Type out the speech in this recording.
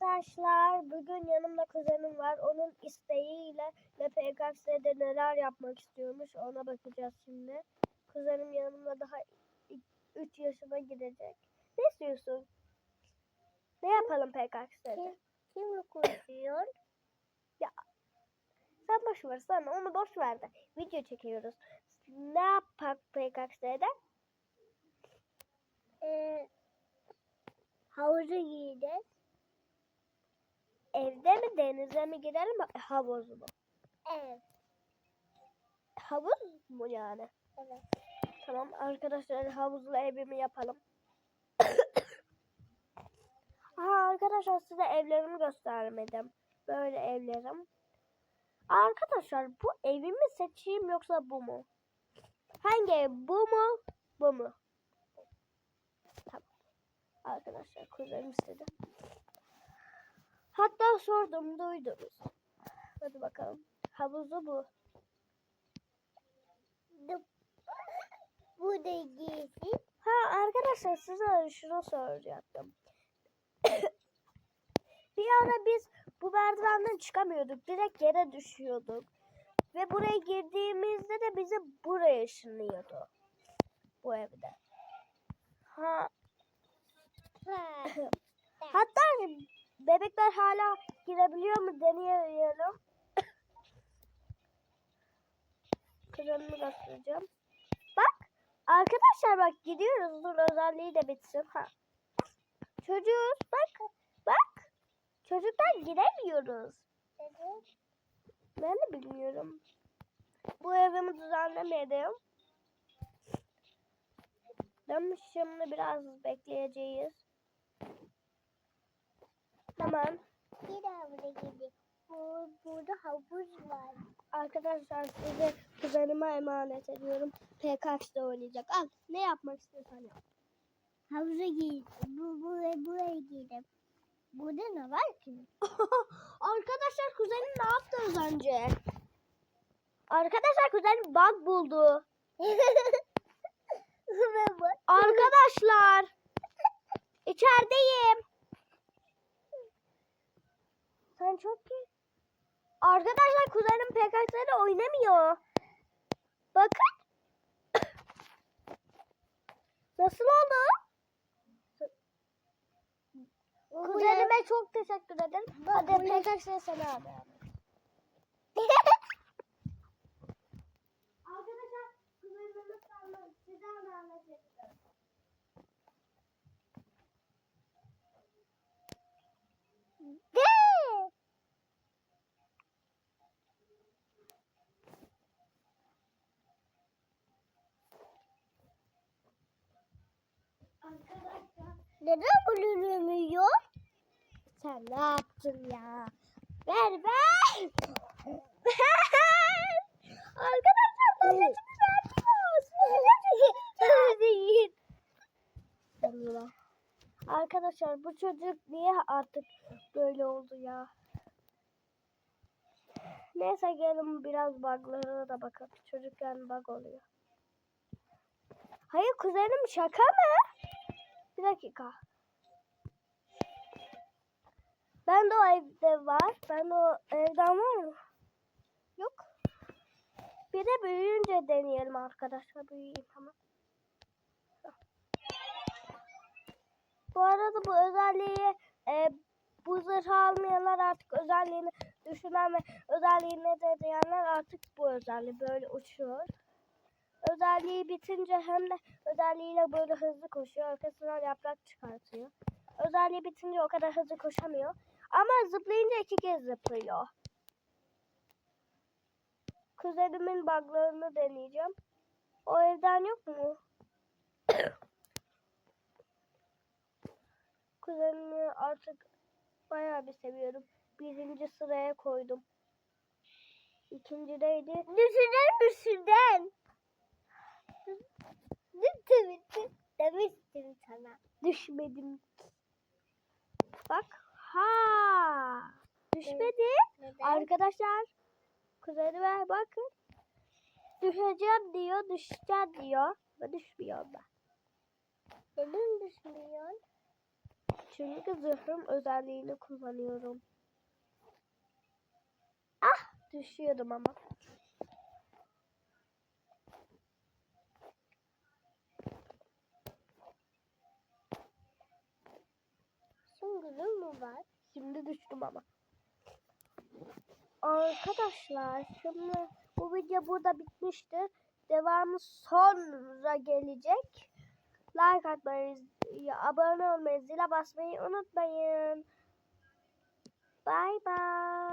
Arkadaşlar bugün yanımda kuzenim var. Onun isteğiyle LPKX'de neler yapmak istiyormuş ona bakacağız şimdi. Kuzenim yanımda daha 3 yaşına gidecek. Ne istiyorsun? Ne yapalım PKX'de? Kim konuşuyor? Sen boş ver sana onu boş ver de. Video çekiyoruz. Ne yapak PKX'de? Ee, havuza giyeceğiz. Evde mi denize mi gidelim havuz mu? Evet. Havuz mu yani? Evet. Tamam arkadaşlar havuzlu evimi yapalım. Aha arkadaşlar size evlerimi göstermedim. Böyle evlerim. Arkadaşlar bu evimi seçeyim yoksa bu mu? Hangi ev? Bu mu? Bu mu? Tamam. Arkadaşlar kuzenim istedi. Hatta sordum duydunuz. Hadi bakalım. Havuzu bu. Bu- da giysi. Ha arkadaşlar size şunu soracaktım. bir ara biz bu merdivenden çıkamıyorduk. Direkt yere düşüyorduk. Ve buraya girdiğimizde de bizi buraya ışınlıyordu. Bu evde. Ha, Ha. hatta bebekler hala girebiliyor mu deneyelim. Kızımı göstereceğim. Bak arkadaşlar bak gidiyoruz. Dur özelliği de bitsin. Ha. Çocuğuz bak. Bak. Çocuklar giremiyoruz. Ben de bilmiyorum. Bu evimi düzenlemedim. Ben şimdi biraz bekleyeceğiz. Hemen Bir havuza giyeceğiz. Bu, burada havuz var. arkadaşlar size kuzenime emanet ediyorum. PKX'de oynayacak. Al ne yapmak istiyorsan yap. Havuza giyeceğiz. Bu, buraya, buraya giyeceğim. Burada ne var ki? arkadaşlar kuzenim ne yaptı az önce? Arkadaşlar kuzenim bug buldu. Arkadaşlar içerideyim. Sen çok iyi. Arkadaşlar kuzenim PKX'de oynamıyor. Bakın. Nasıl oldu? Kuzenime çok teşekkür ederim. Bak, Hadi PKX'de sana abi. Arkadaşlar kuzenime sana size emanet ediyorum. De. Arkadaşlar Neden bulunmuyor? sen ne yaptın ya? Ver ver. Ver. Arkadaşlar babacığımı. Allah. Arkadaşlar bu çocuk niye artık böyle oldu ya? Neyse gelin biraz bug'lara da bakalım. Çocukken bug oluyor. Hayır kuzenim şaka mı? Bir dakika. Ben de o evde var. Ben de o evden var mı? Yok. Bir de büyüyünce deneyelim arkadaşlar. Büyüyeyim tamam. Bu arada bu özelliği e, bu zırhı almayanlar artık özelliğini düşünen ve özelliğini de diyenler artık bu özelliği böyle uçuyor. Özelliği bitince hem de özelliğiyle böyle hızlı koşuyor. Arkasından yaprak çıkartıyor. Özelliği bitince o kadar hızlı koşamıyor. Ama zıplayınca iki kez zıplıyor. Kuzenimin buglarını deneyeceğim. O evden yok mu? Kuzenimi artık bayağı bir seviyorum. Birinci sıraya koydum. İkincideydi. Düşünür müsünden? Lütfen demiştim sana. Düşmedim. Bak. Ha. Düşmedi. Neden? Arkadaşlar. Kuzenime bakın. Düşeceğim diyor. Düşeceğim diyor. Ve düşmüyor da. Neden düşmüyorsun? Çünkü zırhım özelliğini kullanıyorum. Ah düşüyordum ama. Süngülüm mü var? Şimdi düştüm ama. Arkadaşlar şimdi bu video burada bitmiştir. Devamı sonra gelecek. Like atmayı, abone olmayı, zile basmayı unutmayın. Bye bye.